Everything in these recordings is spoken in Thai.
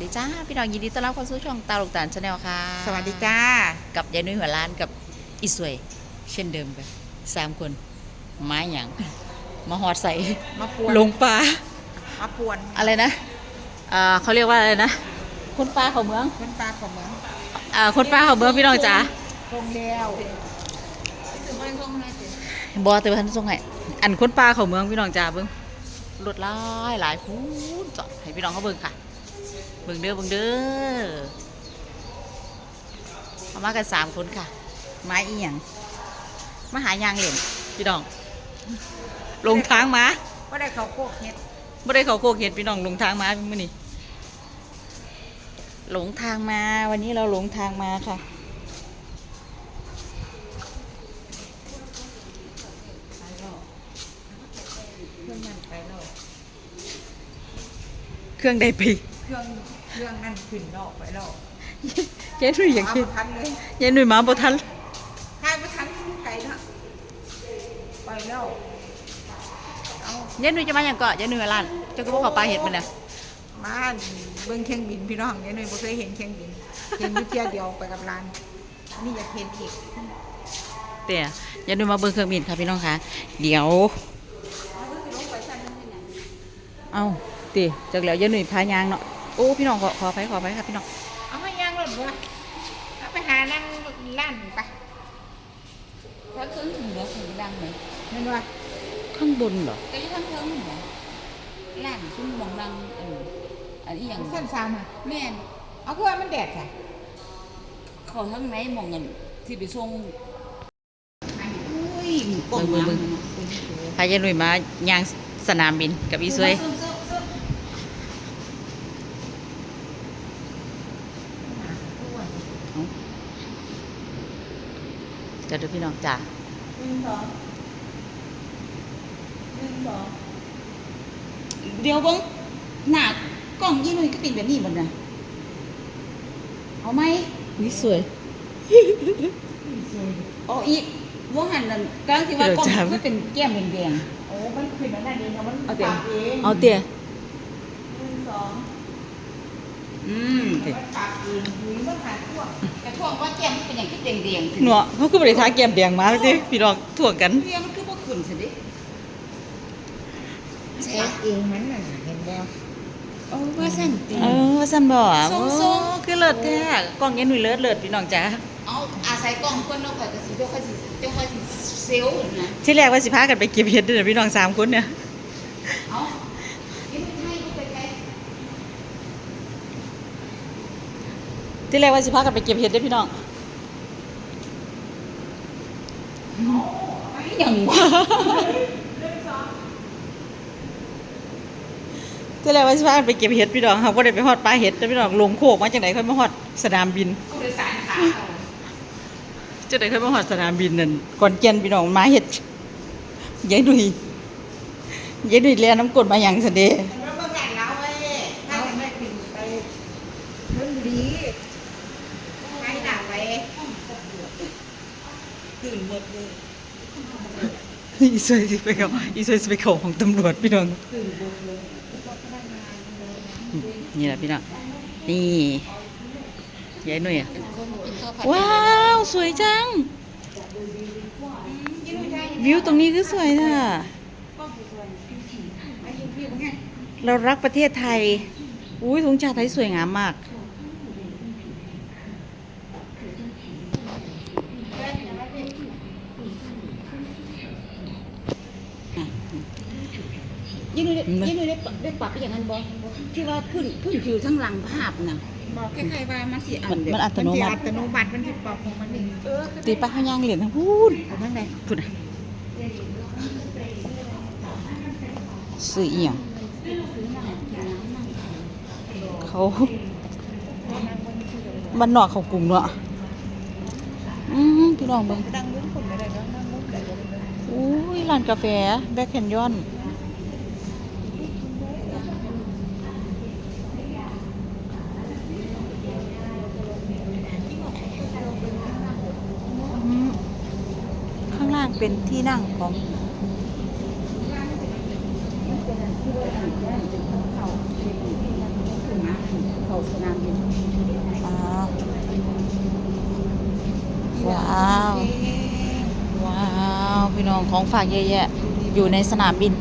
ดีจ้าพี่น้องยินดีต้อนรับเข้าสู่ช่องตาลูกตาลชาแนลค่ะสวัสดีจ้ากับยายนุ้ยหัวล้านกับอีสวย เช่นเดิมกันสามคนไม้หยังมาหอดใส่มาปวนลงปลามาปวนอะไรนะอ่าเขาเรียกว่าอะไรนะคนปลาเขาเมืองคนปลาของเมืองอ่าคนปลาเขาเมืองพี่น้องจ๋าลงแล้วบอแต่ว่าท่านทรงไงอันคนปลาเขาเมืองพี่น้องจ๋าเบิ้งรถหลายหลายคูณจอดให้พี่น้องเขาเบิ้งค่ะเบิ้งเด้อเบิ้งเด้อเอามากันสามคนค่ะ ไม้อีหยังมาหายางเหล่นพี่น้อง ลงทางมาก็ได้เขาวโคกเฮ็ดไม่ได้เขาโคกเห็ดพี่น้องลงทางมามื่อนี้หลงทางมาวันนี้เราหลงทางมาค่ะ เครื่องนั่นไปแล้วเครื่องใดไปเครื่อง เครื่องนั่นขึ้นแล้วไปแล้วเจ๊หนุ่ยอยากเอาคิดบ่ทันเลยเจ๊หนุ่ยมาบ่ทันถ้าไม่ทันไก่นะไปแล้วเอาเจ๊หนุ่ยจะมาอย่างเกาะเจ๊หนุ่ยมาล้านเจ้าก็บอกเขาปลาเห็ดมันนะมาเบิ่งเครื่องบินพี่น้องเนี่ยหน่อยบ่เคยเห็นเครื่องบินเห็นอยู่เที่ยวเดียวไปกับร้านนี่อยากเห็นอีกเตี่ยเจ๊หนุ่ยมาเบิ่งเครื่องบินค่ะพี่น้องคะเดี๋ยว เอาตีจากแล้วเจ๊หนุ่ยพายางเนาะ โอ้พี่น้องขอขอไปขอไปค่ะพี่น้องเอาให้ย่างรถบ่เอาไปหานั่งร้านไปถ้าเครื่องถึงเหลือถึงดังไหมเห็นว่าข้างบนเหรอก็ยังทั้งเครื่องเหรอล้านซุ่มมองดังเอออันนี้อย่างเส้นซามอะแม่นเอาคือว่ามันแดดค่ะเขอทั้งไหนมองเงินที่ไปส่งอุ้ยเบิ่งเบิ่งเบิ่งพาเจ๊หนุ่ยมายางสนามบินกับอีสวย เดี๋ยวเดี๋ยวพี่น้องจ๋าเดี๋ยวเบิ้งหน้ากล้องยี่นุ่ยก็เป็นแบบนี้หมดนะเอาไหมอุ้ยสวยเอาอีกว่าหันนั่นกลางที่ว่ากล้องเดี๋ยวจ้ามันเป็นแก้มแดงโอ้มันขึ้นมาได้ดีนะมันเอาเดี๋ยวปรับเองเอาเตี๋ยหนึ่งสองๆอืมมันปรับเองหรือมันหา ทั่วแต่ช่วงว่าแก้มมันเป็นอย่างที่แดงๆสิหนวเขาคือบริษัทแก้มแดงมาแล้วดิพี่น้องถ่วงกันเรียมันคือบ่ขึ้นสิเดิปรับเองมันน่ะเห็นแล้วโอ้ว่าสั่นติ เออว่าสันบ่ทรงโอ้ทรงคือเลิศแท้กล้องเย็นหนุ่ยเลิศเลิศพี่น้องจ๋าเอาอาศัยกล้องเพิ่นเนาะข่อยก็สิเดี๋ยวข่อยสิเดี๋ยวข่อยสิเซลล์นะที่แรกว่าสิพากันไปเก็บเห็ดเด้วยพี่น้องสามคนเนี่ย เอาเดี๋ยวมันให้ดูไปไกล ที่แรกว่าสิพากันไปเก็บเห็ดเด้ยพี่น้องไม่หยังวะที่แรกว่าสิพากันไปเก็บเห็ดพี่น้องเขาก็ได้ไปฮอดปลาเห็ดเด้อพี่น้องลงโคกมาจากไหนค่อยมาฮอดสนามบินผู้โดยสารขาเอาจะได้ค่อยมาฮอดสนามบินนั่นก่อนเกียนพี่น้องมาเห็ดยายหนุ่ยยายหนุ่ยเรียนน้ำกรดมาอย่างสะเดล้วก็แบ่งเราไว้ถ้าจะไม่ขึ้นไปเพิ่นดีให้ด่าไว้ ตื่นหมดเลยอีสวยสิไปเขาอีสวยสิไปเขาของตำรวจพี่น้องตื่นหมดเลยนี่แหละพี่น้องนี่ยายหนุ่ยอะว้าวสวยจัง วิวตรงนี้ก็สวยน่ะเรารักประเทศไทยอุ้ยธงชาติไทยสวยงามมาก ยี่นุ่ยได้ยี่นุ่ยได้ปรับได้ปรับไปอย่างนั้นบ่ที่ว่าขึ้นขึ้นผิวทั้งหลังภาพน่ะบอกคล้ายๆว่ามันสิอัมันนเดียมัวนอัตโนมัอัติตโนมัติมันสิปรับของมันเองเออตีป้าเขาย่างเหรียญทั้งพูดเอาทั้งใดพูดอะซื้อเอียงเขามันนอกเขากลุ่มเนาะอืมพี่น้องเบิ่งดังมุ้งคนไม่ได้ดังดังมุ้งได้ก็ได้อุ้ยร้านกาแฟแบ็คแคนยอนข้างล่าง เป็นที่นั่งของว้าว ว้าว พี่น้องของฝากเยอะแยะ อยู่ในสนามบิน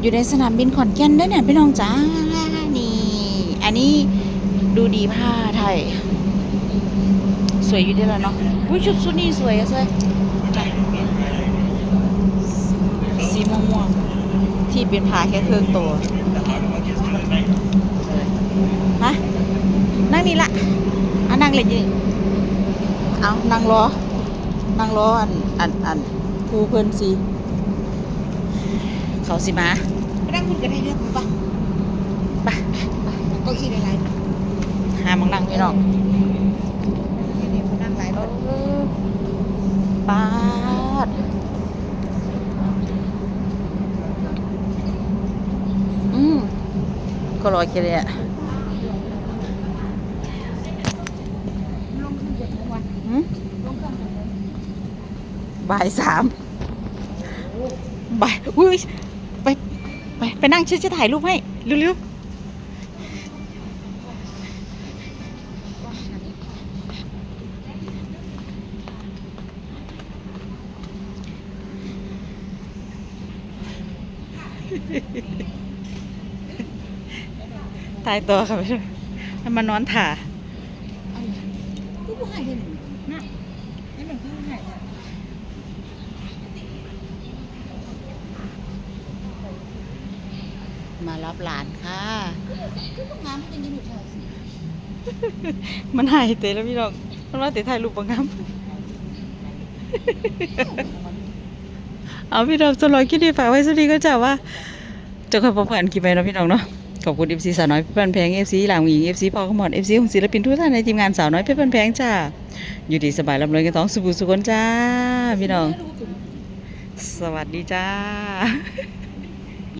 อยู่ในสนามบินขอนแก่นด้วยเนี่ยพี่น้องจ้า นี่ อันนี้ดูดีผ้าไทย สวยอยู่ด้วยแล้วเนาะอุ้ยชุดชุดนี้สวยอะสวยสี ม่วงๆที่เป็นผ้าแค่เครื่องตัวฮะนั่งนี่ละอะนั่งเลยจีเอานั่งรอนั่งรออันอันอันผู้เพื่อนสิเขาสิมาไปนั่งคุณกันได้เรื่องปะไปเก้าอี้หลายหามังนั่งพี่น้องๆนี่ๆเขานั่งหลายรถ ปาดอืมก็รอแค่เลยอะ ลงขึ้นเจ็ดโมงวัน หืม ลงเครื่องเจ็ดโมงบ่ายสามบ่ายอุ้ยไปไปไปนั่งฉันจะถ่ายรูปให้เร็วๆ ตายตัวค่ะพี่ชมให้มานอนถ่าก็ผู้ให้เห็นน่ะนั่นเป็นผู้ให้จ้ะมารับหลานค่ะคือพวกงานมันจะยืนอยู่แถวสิมันหายเตะแล้วพี่น้องมันว่าเตะถ่ายรูปบางงามเอาพี่น้องสลอยคิดดีฝากไว้สักทีก็จะว่าเจะคอยพบกันกี่ไปเนาะพี่น้องเนาะ ขอบคุณเอฟซีสาวน้อยเพื่อนแพงเอฟซีหลังหญิงเอฟซีพอขมอดเอฟซีของศิลปินทุกท่านในทีมงานสาวน้อยเพื่อนแพงจ้าอยู่ดีสบายลำเลยกันท้องสุบุสุขนจ้าพี่น้อง สวัสดีจ้า